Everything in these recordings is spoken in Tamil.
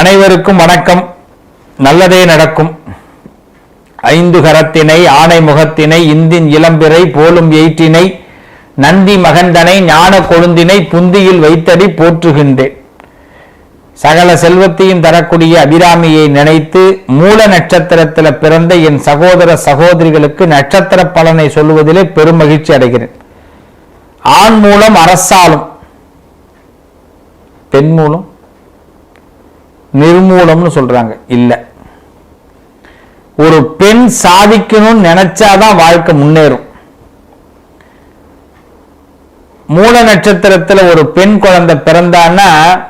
அனைவருக்கும் வணக்கம். நல்லதே நடக்கும். ஐந்து கரத்தினை ஆணை முகத்தினை இந்தின் இளம்பிறை போலும் எயிற்றினை நந்தி மகந்தனை ஞான கொழுந்தினை புந்தியில் வைத்தடி போற்றுகின்றேன். சகல செல்வத்தையும் தரக்கூடிய அபிராமியை நினைத்து மூல நட்சத்திரத்தில் பிறந்த என் சகோதர சகோதரிகளுக்கு நட்சத்திர பலனை சொல்லுவதிலே பெரும் மகிழ்ச்சி அடைகிறேன். ஆண் மூலம் அரசாலும் பெண் மூலம் நிர்மூலம்னு சொல்றாங்க. இல்ல. ஒரு பெண் சாதிக்கணும்னு நினைச்சாதான் வாழ்க்கை முன்னேறும். மூல நட்சத்திரத்துல ஒரு பெண் குழந்தை பிறந்தான்னா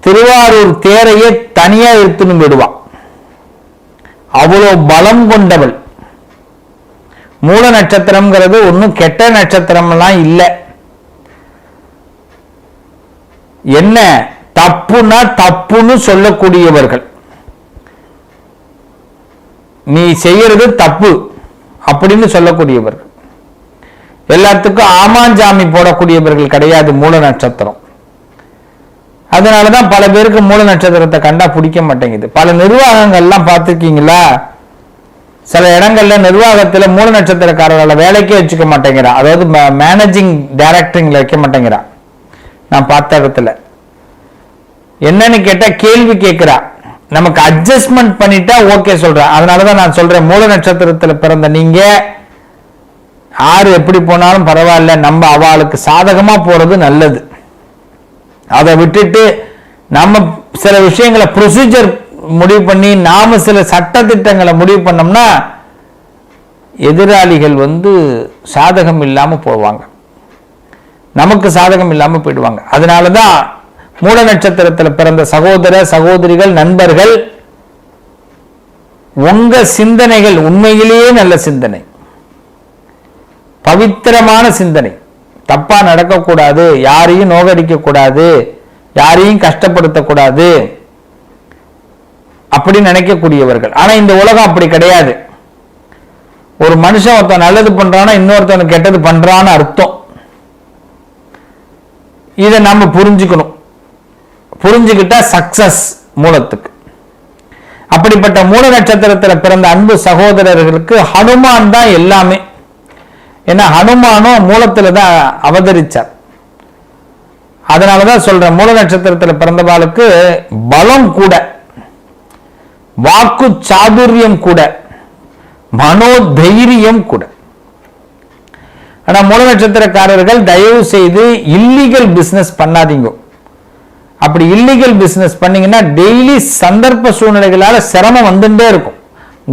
திருவாரூர் தேரையே தனியா எடுத்துன்னு விடுவான் அவ்வளோ பலம் கொண்டவள். மூல நட்சத்திரம்ங்கிறது ஒன்றும் கெட்ட நட்சத்திரம்லாம் இல்லை. என்ன? தப்புனா தப்புன்னு சொல்லக்கூடியவர்கள். நீ செய்யறது தப்பு அப்படின்னு சொல்லக்கூடியவர்கள். எல்லாத்துக்கும் ஆமாஞ்சாமி போடக்கூடியவர்கள் கிடையாது மூல நட்சத்திரம். அதனாலதான் பல பேருக்கு மூல நட்சத்திரத்தை கண்டா பிடிக்க மாட்டேங்குது. பல நிர்வாகங்கள்லாம் பார்த்துருக்கீங்களா? சில இடங்கள்ல நிர்வாகத்துல மூல நட்சத்திரக்காரர்களை வேலைக்கே வச்சுக்க மாட்டேங்கிறான் அதாவது மேனேஜிங் டைரக்டரிங்ல வைக்க மாட்டேங்கிறான் நான் பார்த்த இடத்துல. என்னன்னு கேட்டா கேள்வி கேட்கிறா நமக்கு அட்ஜஸ்ட்மெண்ட் பண்ணிட்டா ஓகே சொல்றேன் அதனாலதான் நான் சொல்றேன் மூல நட்சத்திரத்துல பிறந்த நீங்க ஆறு எப்படி போனாலும் பரவாயில்ல நம்ம அவளுக்கு சாதகமா போறது நல்லது. அதை விட்டுட்டு நம்ம சில விஷயங்களை ப்ரொசீஜர் முடிவு பண்ணி நாம சில சட்டத்திட்டங்களை முடிவு பண்ணோம்னா எதிராளிகள் வந்து சாதகம் இல்லாமல் போவாங்க. நமக்கு சாதகம் இல்லாமல் போயிடுவாங்க. அதனால தான் மூல நட்சத்திரத்தில் பிறந்த சகோதர சகோதரிகள் நண்பர்கள் உங்க சிந்தனைகள் உண்மையிலேயே நல்ல சிந்தனை. பவித்திரமான சிந்தனை. தப்பா நடக்கக்கூடாது யாரையும் நோகடிக்க கூடாது யாரையும் கஷ்டப்படுத்தக்கூடாது அப்படி நினைக்கக்கூடியவர்கள். ஆனா இந்த உலகம் அப்படி கிடையாது. ஒரு மனுஷன் ஒருத்தன் நல்லது பண்றானா இன்னொருத்தவனுக்கு கெட்டது பண்றான்னு அர்த்தம். இதை நம்ம புரிஞ்சுக்கணும். புரிஞ்சுக்கிட்ட சக்சஸ் மூலத்துக்கு. அப்படிப்பட்ட மூல நட்சத்திரத்தில் பிறந்த அன்பு சகோதரர்களுக்கு ஹனுமான் தான் எல்லாமே. ஏன்னா ஹனுமானும் மூலத்தில் தான் அவதரிச்சார். அதனாலதான் சொல்கிறேன் மூல நட்சத்திரத்தில் பிறந்தவாளுக்கு பலம் கூட வாக்கு சாதுரியம் கூட மனோதைரியம் கூட. ஆனால் மூல நட்சத்திரக்காரர்கள் தயவு செய்து இல்லீகல் பிஸ்னஸ் பண்ணாதீங்க. அப்படி இல்லீகல் பிசினஸ் பண்ணீங்கன்னா டெய்லி சந்தர்ப்ப சூழ்நிலைகளால சிரமம் வந்துட்டே இருக்கும்.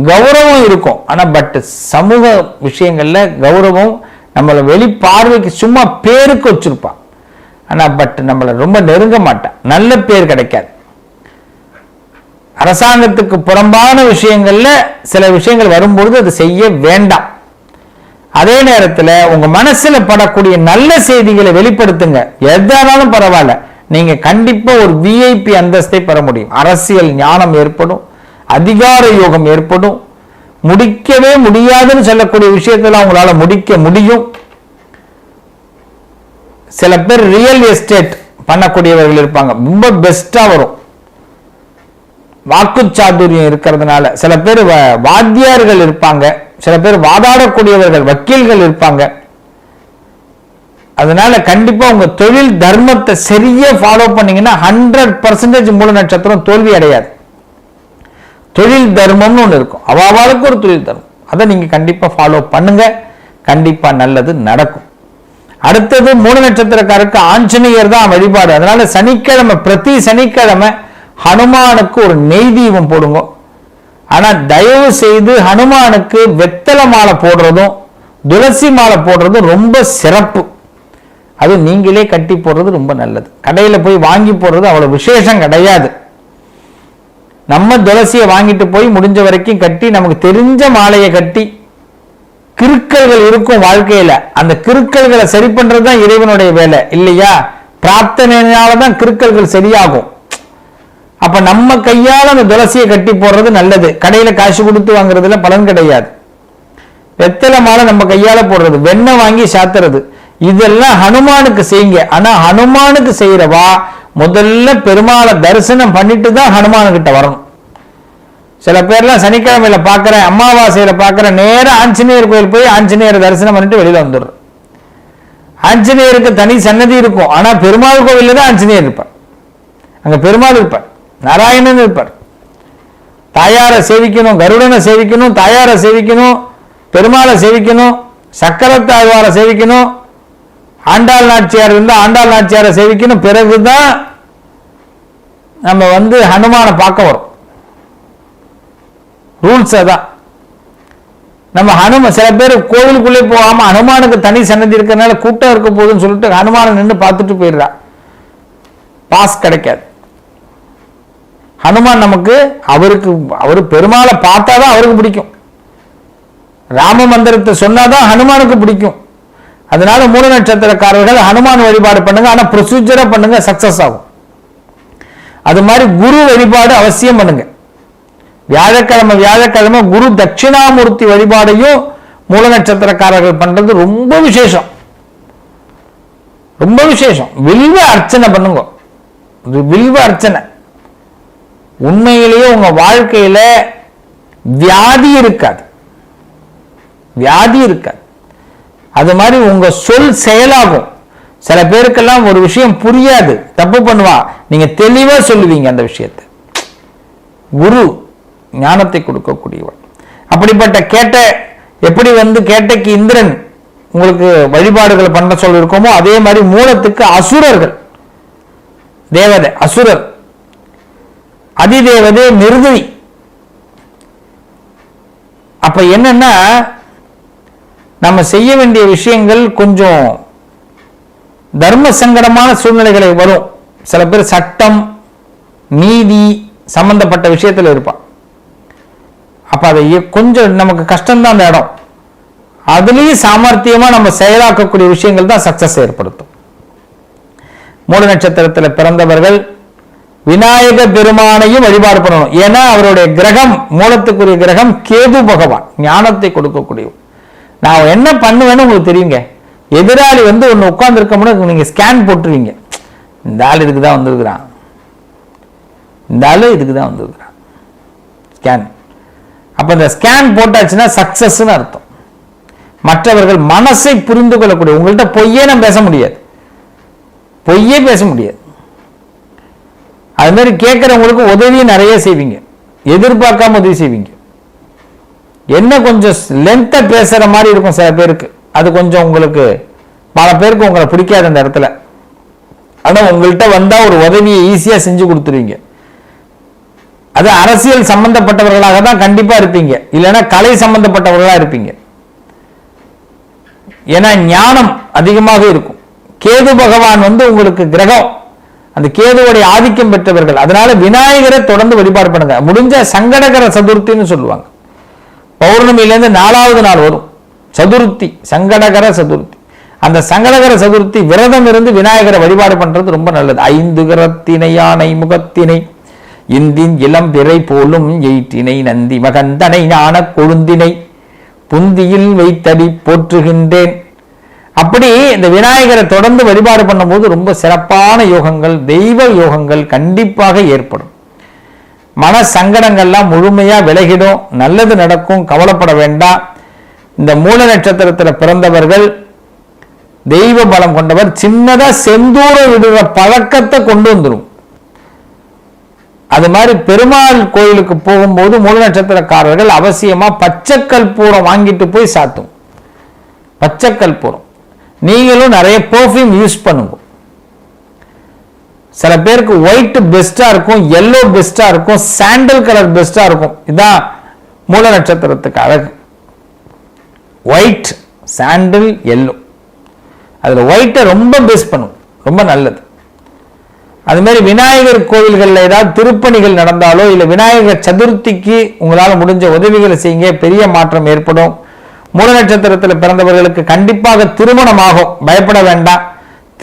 கௌரவம் இருக்கும். ஆனா பட் சமூக விஷயங்கள்ல கௌரவம் நம்மளை வெளி பார்வைக்கு சும்மா பேருக்கு வச்சிருப்பான். ஆனா பட் நம்மளை ரொம்ப நெருங்க மாட்டான். நல்ல பேர் கிடைக்காது. அரசாங்கத்துக்கு புறம்பான விஷயங்கள்ல சில விஷயங்கள் வரும்பொழுது அது செய்ய வேண்டாம். அதே நேரத்துல உங்க மனசுல படக்கூடிய நல்ல செய்திகளை வெளிப்படுத்துங்க. எதானாலும் பரவாயில்ல. நீங்க கண்டிப்பா ஒரு விஐபி அந்தஸ்தை பெற முடியும். அரசியல் ஞானம் ஏற்படும் அதிகார யோகம் ஏற்படும். முடிக்கவே முடியாதுன்னு சொல்லக்கூடிய விஷயத்தில் அவங்களால முடிக்க முடியும். சில பேர் ரியல் எஸ்டேட் பண்ணக்கூடியவர்கள் இருப்பாங்க. ரொம்ப பெஸ்டா வரும். வாக்குச்சாதுரியம் இருக்கிறதுனால. சில பேர் வ- வாத்தியார்கள் இருப்பாங்க. சில பேர் வாதாடக்கூடியவர்கள் வக்கீல்கள் இருப்பாங்க. அதனால கண்டிப்பா உங்க தொழில் தர்மத்தை சரியா ஃபாலோ பண்ணீங்கன்னா ஹண்ட்ரட் பர்சன்டேஜ் மூல நட்சத்திரம் தோல்வி அடையாது. தொழில் தர்மம்னு ஒன்று இருக்கும். அவாவாளுக்கு ஒரு தொழில் தர்மம். அதை நீங்க கண்டிப்பா ஃபாலோ பண்ணுங்க. கண்டிப்பா நல்லது நடக்கும். அடுத்தது மூல நட்சத்திரக்காரருக்கு ஆஞ்சநேயர் தான் வழிபாடு. அதனால சனிக்கிழமை பிரதி சனிக்கிழமை ஹனுமானுக்கு ஒரு நெய் தீபம் போடுங்க. ஆனா தயவு செய்து ஹனுமானுக்கு வெத்தலை மாலை போடுறதும் துளசி மாலை போடுறதும் ரொம்ப சிறப்பு. அது நீங்களே கட்டி போடுறது ரொம்ப நல்லது. கடையில் போய் வாங்கி போடுறது அவ்வளோ விசேஷம் கிடையாது. நம்ம துளசியை வாங்கிட்டு போய் முடிஞ்ச வரைக்கும் கட்டி நமக்கு தெரிஞ்ச மாலையை கட்டி கிறுக்கல்கள் இருக்கும் வாழ்க்கையில். அந்த கிறுக்கல்களை சரி பண்ணுறது தான் இறைவனுடைய வேலை இல்லையா? பிரார்த்தனையினால தான் கிருக்கல்கள் சரியாகும். அப்போ நம்ம கையால் அந்த துளசியை கட்டி போடுறது நல்லது. கடையில் காசு கொடுத்து வாங்குறதுல பலன் கிடையாது. வெத்தலை மாலை நம்ம கையால் போடுறது. வெண்ணெய் வாங்கி சாத்துறது. இதெல்லாம் ஹனுமானுக்கு செய்யுங்க. ஆனா ஹனுமானுக்கு செய்யறவா முதல்ல பெருமாளை தரிசனம் பண்ணிட்டு தான் ஹனுமானுக்கிட்ட வரணும். சில பேர்லாம் சனிக்கிழமையில பார்க்குறேன் அமாவாசையில பார்க்குறேன் நேராக ஆஞ்சநேயர் கோயில் போய் ஆஞ்சநேயர் தரிசனம் பண்ணிட்டு வெளியில வந்துடுறோம். ஆஞ்சநேயருக்கு தனி சன்னதி இருக்கும். ஆனா பெருமாள் கோவில்ல தான் ஆஞ்சநேயர் இருப்பார். அங்க பெருமாள் இருப்பார். நாராயணன் இருப்பார். தாயாரை சேவிக்கணும் கருடனை சேவிக்கணும் தாயாரை சேவிக்கணும் பெருமாளை சேவிக்கணும் சக்கரத்தாழ்வாரை சேவிக்கணும் ஆண்டாள் நாச்சியார் இருந்தால் ஆண்டாள் நாச்சியாரை சேவிக்கணும். பிறகுதான் நம்ம வந்து ஹனுமானை பார்க்க வரும். ரூல்ஸ் அதான். நம்ம ஹனும சில பேர் கோவிலுக்குள்ளே போகாம ஹனுமானுக்கு தனி சன்னதி இருக்கிறதுனால கூட்டம் இருக்க போகுதுன்னு சொல்லிட்டு ஹனுமானை நின்று பார்த்துட்டு போயிடுறா. பாஸ் கிடைக்காது. ஹனுமான் நமக்கு அவருக்கு அவர் பெருமாளை பார்த்தாதான் அவருக்கு பிடிக்கும். ராம மந்திரத்தை சொன்னாதான் ஹனுமானுக்கு பிடிக்கும். அதனால மூல நட்சத்திரக்காரர்கள் ஹனுமான் வழிபாடு பண்ணுங்க. ஆனா ப்ரொசீஜரா பண்ணுங்க. சக்சஸ் ஆகும். அது மாதிரி குரு வழிபாடு அவசியம் பண்ணுங்க. வியாழக்கிழமை வியாழக்கிழமை குரு தட்சிணாமூர்த்தி வழிபாடையும் மூல நட்சத்திரக்காரர்கள் பண்றது ரொம்ப விசேஷம். ரொம்ப விசேஷம். வில்வ அர்ச்சனை பண்ணுங்க. வில்வ அர்ச்சனை. உண்மையிலேயே உங்க வாழ்க்கையில வியாதி இருக்காது. வியாதி இருக்காது. அது மாதிரி உங்க சொல் செயலாகும். சில பேருக்கெல்லாம் ஒரு விஷயம் புரியாது. தப்பு பண்ணுவா. நீங்க தெளிவா சொல்லுவீங்க அந்த விஷயத்தை. குரு ஞானத்தை கொடுக்கக்கூடியவன் அப்படிப்பட்ட கேட்ட எப்படி வந்து கேட்டைக்கு இந்திரன் உங்களுக்கு வழிபாடுகள் பண்ண சொல்லியிருக்கோமோ அதே மாதிரி மூலத்துக்கு அசுரர்கள். தேவதை அசுரர். அதிதேவதை மிருதுவி. அப்ப என்னன்னா நம்ம செய்ய வேண்டிய விஷயங்கள் கொஞ்சம் தர்ம சங்கடமான சூழ்நிலைகளை வரும். சில பேர் சட்டம் நீதி சம்பந்தப்பட்ட விஷயத்தில் இருப்பான். அப்ப அதை கொஞ்சம் நமக்கு கஷ்டம்தான் அந்த இடம். அதுலேயும் சாமர்த்தியமா நம்ம செயலாக்கக்கூடிய விஷயங்கள் தான் சக்சஸ் ஏற்படுத்தும். மூல நட்சத்திரத்தில் பிறந்தவர்கள் விநாயக பெருமானையும் வழிபாடு பண்ணணும். ஏன்னா அவருடைய கிரகம் மூலத்துக்குரிய கிரகம் கேது பகவான் ஞானத்தை கொடுக்கக்கூடியவர். நான் என்ன பண்ணுவேன்னு உங்களுக்கு தெரியுங்க. எதிராளி வந்து ஒன்று உட்காந்துருக்க நீங்கள் ஸ்கேன் போட்டுருவீங்க. இந்த ஆள் இதுக்கு தான் வந்திருக்கிறான். இந்த ஆள் இதுக்கு தான் வந்திருக்கிறான். ஸ்கேன் அப்போ இந்த ஸ்கேன் போட்டாச்சுன்னா சக்ஸஸ்ன்னு அர்த்தம். மற்றவர்கள் மனசை புரிந்து கொள்ளக்கூடிய உங்கள்கிட்ட பொய்யே நான் பேச முடியாது. பொய்யே பேச முடியாது. அது மாதிரி கேட்குறவங்களுக்கு உதவியும் நிறைய செய்வீங்க. எதிர்பார்க்காம உதவி செய்வீங்க. என்ன கொஞ்சம் லென்த்தை பேசுகிற மாதிரி இருக்கும் சில பேருக்கு. அது கொஞ்சம் உங்களுக்கு பல பேருக்கு உங்களை பிடிக்காது அந்த இடத்துல. ஆனால் உங்கள்கிட்ட வந்தால் ஒரு உதவியை ஈஸியாக செஞ்சு கொடுத்துருவீங்க. அது அரசியல் சம்பந்தப்பட்டவர்களாக தான் கண்டிப்பாக இருப்பீங்க. இல்லைன்னா கலை சம்பந்தப்பட்டவர்களாக இருப்பீங்க. ஏன்னா ஞானம் அதிகமாக இருக்கும். கேது பகவான் வந்து உங்களுக்கு கிரகம். அந்த கேதுவுடைய ஆதிக்கம் பெற்றவர்கள். அதனால விநாயகரை தொடர்ந்து வழிபாடு பண்ணுங்க. முடிஞ்ச சங்கடகர சதுர்த்தின்னு சொல்லுவாங்க. பௌர்ணமியிலேருந்து நாலாவது நாள் வரும். சதுர்த்தி சங்கடகர சதுர்த்தி. அந்த சங்கடகர சதுர்த்தி விரதம் இருந்து விநாயகரை வழிபாடு பண்றது ரொம்ப நல்லது. ஐந்து கரத்தினை யானை முகத்தினை இந்தின் இளம் பிறை போலும் எயிற்றினை நந்தி மகந்தனை ஞான கொழுந்தினை புந்தியில் வைத்தடி போற்றுகின்றேன். அப்படி இந்த விநாயகரை தொடர்ந்து வழிபாடு பண்ணும்போது ரொம்ப சிறப்பான யோகங்கள் தெய்வ யோகங்கள் கண்டிப்பாக ஏற்படும். மன சங்கடங்கள்லாம் முழுமையா விலகிடும் நல்லது நடக்கும் கவலைப்பட வேண்டாம். இந்த மூல நட்சத்திரத்தில் பிறந்தவர்கள் தெய்வ பலம் கொண்டவர் சின்னதா செந்தூர விடுற பழக்கத்தை கொண்டு வந்துடும் அது மாதிரி பெருமாள் கோயிலுக்கு போகும்போது மூல நட்சத்திரக்காரர்கள் அவசியமா பச்சைக்கல் பூரம் வாங்கிட்டு போய் சாத்தும். பச்சைக்கல் பூரம். நீங்களும் நிறைய பெர்ஃப்யூம் யூஸ் பண்ணுங்க. சில பேருக்கு ஒயிட் பெஸ்டா இருக்கும் எல்லோ பெஸ்டா இருக்கும் சாண்டல் கலர் பெஸ்டா இருக்கும். இதுதான் மூல நட்சத்திரத்துக்கு அழகு. ஒயிட் சாண்டில் எல்லோ அதில் ஒயிட்டை ரொம்ப பெஸ்ட் பண்ணும் ரொம்ப நல்லது. அது மாதிரி விநாயகர் கோவில்களில் ஏதாவது திருப்பணிகள் நடந்தாலோ இல்லை விநாயகர் சதுர்த்திக்கு உங்களால் முடிஞ்ச உதவிகளை செய்யுங்க பெரிய மாற்றம் ஏற்படும். மூல நட்சத்திரத்தில் பிறந்தவர்களுக்கு கண்டிப்பாக திருமணமாகும் பயப்பட வேண்டாம்.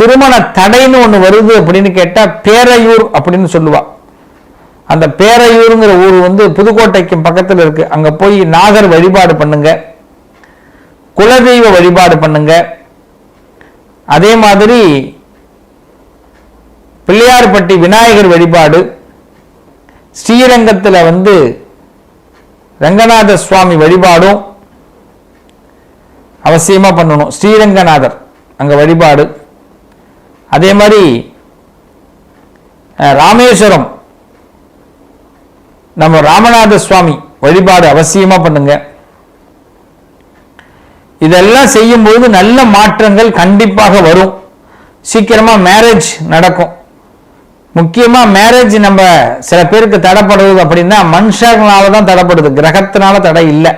திருமண தடைன்னு ஒன்று வருது அப்படின்னு கேட்டால் பேரையூர் அப்படின்னு சொல்லுவா. அந்த பேரையூருங்கிற ஊர் வந்து புதுக்கோட்டைக்கு பக்கத்தில் இருக்கு. அங்கே போய் நாகர் வழிபாடு பண்ணுங்க. குலதெய்வ வழிபாடு பண்ணுங்க. அதே மாதிரி பிள்ளையார்பட்டி விநாயகர் வழிபாடு. ஸ்ரீரங்கத்தில் வந்து ரங்கநாத சுவாமி வழிபாடும் அவசியமாக பண்ணணும். ஸ்ரீரங்கநாதர் அங்கே வழிபாடு. அதே மாதிரி ராமேஸ்வரம். நம்ம ராமநாத சுவாமி வழிபாடு அவசியமா பண்ணுங்க. இதெல்லாம் செய்யும்போது நல்ல மாற்றங்கள் கண்டிப்பாக வரும். சீக்கிரமா மேரேஜ் நடக்கும். முக்கியமா மேரேஜ் நம்ம சில பேருக்கு தடைப்படுவது அப்படின்னா மனுஷங்களால தான் தடைப்படுது. கிரகத்தினால தடை இல்லை.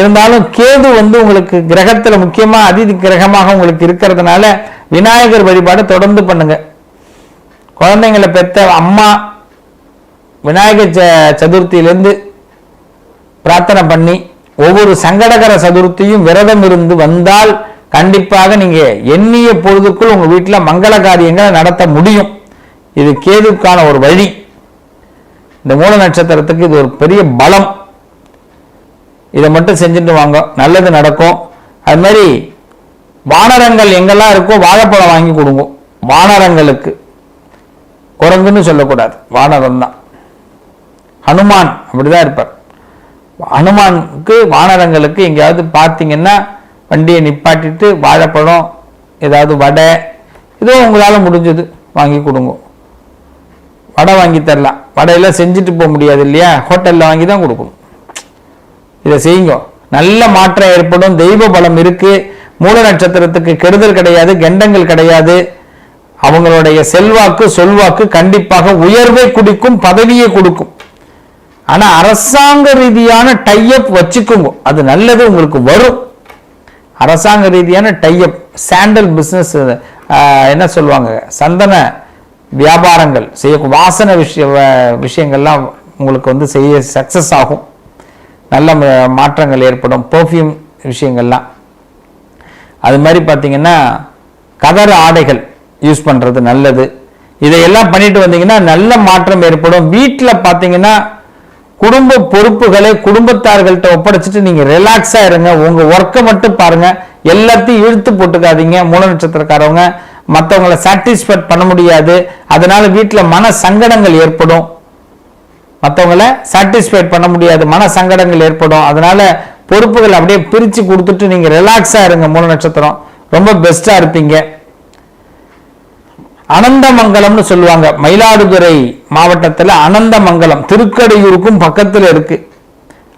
இருந்தாலும் கேது வந்து உங்களுக்கு கிரகத்துல முக்கியமா அதிதி கிரகமாக உங்களுக்கு இருக்கிறதுனால விநாயகர் வழிபாடு தொடர்ந்து பண்ணுங்க. குழந்தைங்களை பெற்ற அம்மா விநாயகர் ச- சதுர்த்தியிலேருந்து பிரார்த்தனை பண்ணி ஒவ்வொரு சங்கடகர சதுர்த்தியும் விரதம் இருந்து வந்தால் கண்டிப்பாக நீங்க எண்ணிய பொழுதுக்குள் உங்க வீட்டில் மங்கள காரியங்களை நடத்த முடியும். இது கேதுக்கான ஒரு வழி. இந்த மூல நட்சத்திரத்துக்கு இது ஒரு பெரிய பலம். இதை மட்டும் செஞ்சுட்டு வாங்க. நல்லது நடக்கும். அது மாதிரி வானரங்கள் எங்கெல்லாம் இருக்கோ வாழைப்பழம் வாங்கி கொடுங்க. வானரங்களுக்கு. குரங்குன்னு சொல்லக்கூடாது. வானரம் தான். ஹனுமான் அப்படிதான் இருப்பார். ஹனுமானுக்கு வானரங்களுக்கு எங்கேயாவது பார்த்தீங்கன்னா வண்டியை நிப்பாட்டிட்டு வாழைப்பழம் ஏதாவது வடை இதோ உங்களால் முடிஞ்சது வாங்கி கொடுங்க. வடை வாங்கி தரலாம். வடையெல்லாம் செஞ்சுட்டு போக முடியாது இல்லையா? ஹோட்டலில் வாங்கி தான் கொடுக்கணும். இதை செய்யுங்க. நல்ல மாற்றம் ஏற்படும். தெய்வ பலம் இருக்கு. மூல நட்சத்திரத்துக்கு கெடுதல் கிடையாது கெண்டங்கள் கிடையாது. அவங்களுடைய செல்வாக்கு சொல்வாக்கு கண்டிப்பாக உயர்வை குடிக்கும் பதவியை கொடுக்கும். ஆனா அரசாங்க ரீதியான டைஅப் வச்சுக்குங்க. அது நல்லது உங்களுக்கு வரும். அரசாங்க ரீதியான டைஅப் சாண்டல் பிஸ்னஸ் என்ன சொல்லுவாங்க? சந்தன வியாபாரங்கள் செய்ய வாசனை விஷய விஷயங்கள்லாம் உங்களுக்கு வந்து செய்ய சக்சஸ் ஆகும். நல்ல மாற்றங்கள் ஏற்படும். பர்ஃப்யூம் விஷயங்கள்லாம். அது மாதிரி பார்த்தீங்கன்னா கதர் ஆடைகள் யூஸ் பண்ணுறது நல்லது. இதையெல்லாம் பண்ணிட்டு வந்தீங்கன்னா நல்ல மாற்றம் ஏற்படும். வீட்டில் பார்த்தீங்கன்னா குடும்ப பொறுப்புகளை குடும்பத்தார்கள்ட்ட ஒப்படைச்சிட்டு நீங்கள் ரிலாக்ஸாக இருங்க. உங்கள் ஒர்க்கை மட்டும் பாருங்கள் எல்லாத்தையும் இழுத்து போட்டுக்காதீங்க. மூல நட்சத்திரக்காரவங்க. மற்றவங்களை சாட்டிஸ்ஃபைட் பண்ண முடியாது. அதனால வீட்டில் மன சங்கடங்கள் ஏற்படும். மற்றவங்களை சாட்டிஸ்ஃபைட் பண்ண முடியாது. மன சங்கடங்கள் ஏற்படும். அதனால பொறுப்புகள் அப்படியே பிரித்து கொடுத்துட்டு நீங்கள் ரிலாக்ஸாக இருங்க மூல நட்சத்திரம். ரொம்ப பெஸ்ட்டாக இருப்பீங்க. அனந்தமங்கலம்னு சொல்லுவாங்க. மயிலாடுதுறை மாவட்டத்தில் அனந்தமங்கலம். திருக்கடையூருக்கும் பக்கத்தில் இருக்கு.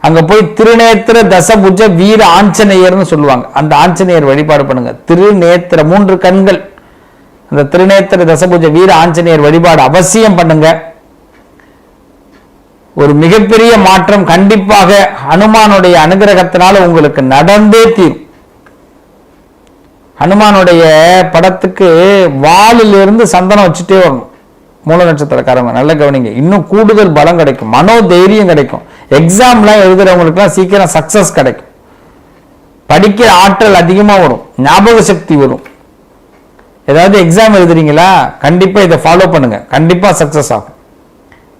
அங்கே போய் திருநேத்திர தசபுஜ வீர ஆஞ்சநேயர்னு சொல்லுவாங்க. அந்த ஆஞ்சநேயர் வழிபாடு பண்ணுங்க. திருநேத்திர மூன்று கண்கள். அந்த திருநேத்திர தசபுஜ வீர ஆஞ்சநேயர் வழிபாடு அவசியம் பண்ணுங்க. ஒரு மிகப்பெரிய மாற்றம் கண்டிப்பாக ஹனுமானுடைய அனுகிரகத்தினால உங்களுக்கு நடந்தே தீரும். ஹனுமானுடைய படத்துக்கு வாலிலிருந்து சந்தனம் வச்சுட்டே வரணும். மூல நட்சத்திரக்காரங்க நல்ல கவனிங்க. இன்னும் கூடுதல் பலம் கிடைக்கும். மனோ தைரியம் கிடைக்கும். எக்ஸாம்லாம் எழுதுறவங்களுக்குலாம் சீக்கிரம் சக்சஸ் கிடைக்கும். படிக்கிற ஆற்றல் அதிகமா வரும். ஞாபக சக்தி வரும். ஏதாவது எக்ஸாம் எழுதுறீங்களா? கண்டிப்பா இதை ஃபாலோ பண்ணுங்க. கண்டிப்பா சக்சஸ் ஆகும்.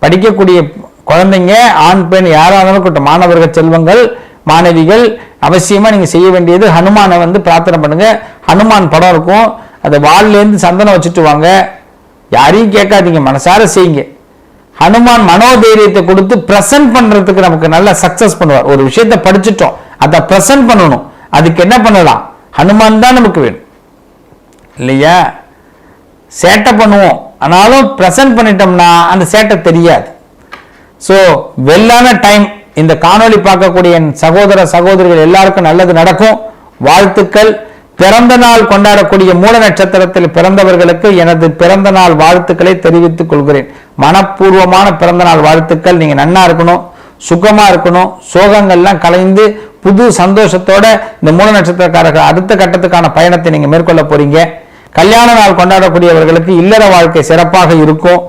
படிக்கக்கூடிய குழந்தைங்க ஆண் பெண் யாராக இருந்தாலும் இருக்கட்டும் மாணவர்கள் செல்வங்கள் மாணவிகள் அவசியமாக நீங்கள் செய்ய வேண்டியது ஹனுமானை வந்து பிரார்த்தனை பண்ணுங்கள் ஹனுமான் படம் இருக்கும். அதை வால்லேருந்து சந்தனம் வச்சுட்டு வாங்க. யாரையும் கேட்காதீங்க மனசார செய்யுங்க. ஹனுமான் மனோதைரியத்தை கொடுத்து ப்ரெசன்ட் பண்ணுறதுக்கு நமக்கு நல்லா சக்ஸஸ் பண்ணுவார். ஒரு விஷயத்தை படிச்சுட்டோம் அதை ப்ரெசன்ட் பண்ணணும். அதுக்கு என்ன பண்ணலாம்? ஹனுமான் தான் நமக்கு வேணும். இல்லையா? சேட்டை பண்ணுவோம். ஆனாலும் ப்ரெசன்ட் பண்ணிட்டோம்னா அந்த சேட்டை தெரியாது. ஸோ வெல்லான டைம் இந்த காணொளி பார்க்கக்கூடிய என் சகோதர சகோதரிகள் எல்லாருக்கும் நல்லது நடக்கும். வாழ்த்துக்கள். பிறந்த நாள் கொண்டாடக்கூடிய மூல நட்சத்திரத்தில் பிறந்தவர்களுக்கு எனது பிறந்த நாள் வாழ்த்துக்களை தெரிவித்துக் கொள்கிறேன். மனப்பூர்வமான பிறந்த நாள் வாழ்த்துக்கள். நீங்க நன்னா இருக்கணும் சுகமா இருக்கணும் சோகங்கள்லாம் கலைந்து புது சந்தோஷத்தோட இந்த மூல நட்சத்திரக்காரர்கள் அடுத்த கட்டத்துக்கான பயணத்தை நீங்க மேற்கொள்ள போறீங்க. கல்யாண நாள் கொண்டாடக்கூடியவர்களுக்கு இல்லற வாழ்க்கை சிறப்பாக இருக்கும்.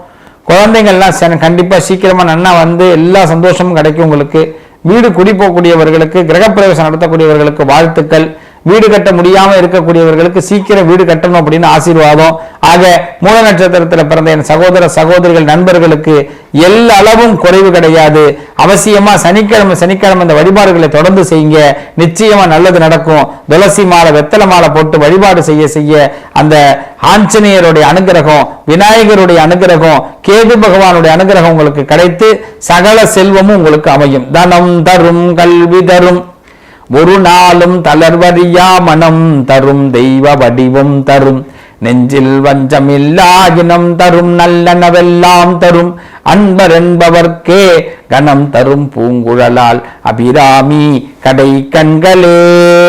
குழந்தைங்கள்லாம் சே கண்டிப்பாக சீக்கிரமாக நன்னா வந்து எல்லா சந்தோஷமும் கிடைக்கும் உங்களுக்கு. வீடு குடி போகக்கூடியவர்களுக்கு கிரகப்பிரவேசம் நடத்தக்கூடியவர்களுக்கு வாழ்த்துக்கள். வீடு கட்ட முடியாம இருக்கக்கூடியவர்களுக்கு சீக்கிரம் வீடு கட்டணும் அப்படின்னு ஆசீர்வாதம். ஆக மூல நட்சத்திரத்தில் பிறந்த என் சகோதர சகோதரிகள் நண்பர்களுக்கு எல்லளவும் குறைவு கிடையாது. அவசியமா சனிக்கிழமை சனிக்கிழமை இந்த வழிபாடுகளை தொடர்ந்து செய்யுங்க. நிச்சயமா நல்லது நடக்கும். துளசி மாலை வெத்தலை மாலை போட்டு வழிபாடு செய்ய செய்ய அந்த ஆஞ்சநேயருடைய அனுகிரகம் விநாயகருடைய அனுகிரகம் கேது பகவானுடைய அனுகிரகம் உங்களுக்கு கிடைத்து சகல செல்வமும் உங்களுக்கு அமையும். தனம் தரும் கல்வி தரும். ஒரு நாளும் தளர்வறியா மனம் தரும் தெய்வ வடிவம் தரும். நெஞ்சில் வஞ்சமில்லா இனம் தரும் நல்லனவெல்லாம் தரும். அன்பர் என்பவர்க்கே கணம் தரும் பூங்குழலால். அபிராமி கடை கண்களே.